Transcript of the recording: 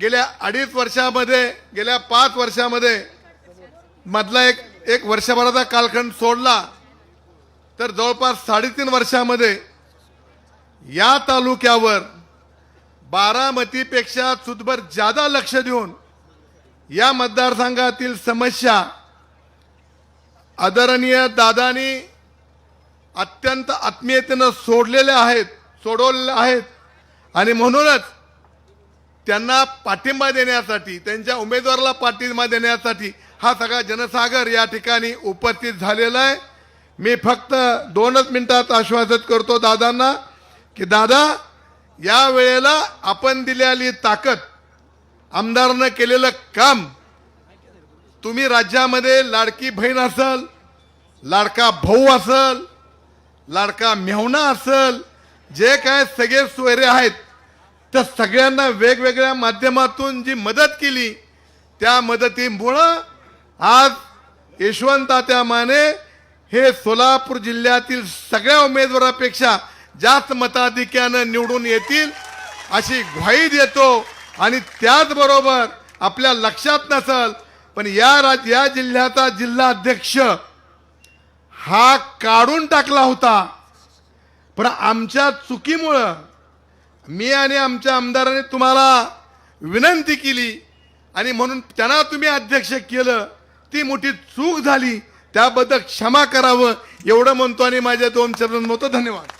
गेल्या अडीच वर्षामध्ये गेल्या पाच वर्षामध्ये मधला एक एक वर्षभराचा कालखंड सोडला तर जवळपास साडेतीन वर्षामध्ये या तालुक्यावर बारामतीपेक्षा सुदभर जादा लक्ष देऊन या मतदारसंघातील समस्या आदरणीय दादानी अत्यंत आत्मीयतेनं सोडलेल्या आहेत सोडवलेल्या आहेत. आणि म्हणूनच त्यांना पाठिंबा देण्यासाठी त्यांच्या उमेदवाराला पाठिंबा देण्यासाठी हा सगळा जनसागर या ठिकाणी उपस्थित झालेला आहे. मी फक्त दोनच मिनिटात आश्वासित करतो दादांना की दादा या वेळेला आपण दिलेली ताकद आमदारनं केलेलं काम तुम्ही राज्यामध्ये लाडकी बहीण असल लाडका भाऊ असल लाडका मेहुणा असल जे काय सगळे सोयरे आहेत त्या सगळ्यांना वेगवेगळ्या माध्यमातून जी मदत केली त्या मदतीमुळं आज यशवंत त्या माने हे सोलापूर जिल्ह्यातील सगळ्या उमेदवारापेक्षा जास्त मताधिक्यानं निवडून येतील अशी ग्वाही देतो. आणि त्याचबरोबर आपल्या लक्षात नसल पण या राज या जिल्ह्याचा जिल्हा अध्यक्ष हा काढून टाकला होता. पण आमच्या चुकीमुळं मी आणि आमच्या आमदाराने तुम्हाला विनंती केली आणि म्हणून त्यांना तुम्ही अध्यक्ष केलं ती मोठी चूक झाली. त्याबद्दल क्षमा करावं एवढं म्हणतो आणि माझ्या दोन चरण म्हणतो धन्यवाद.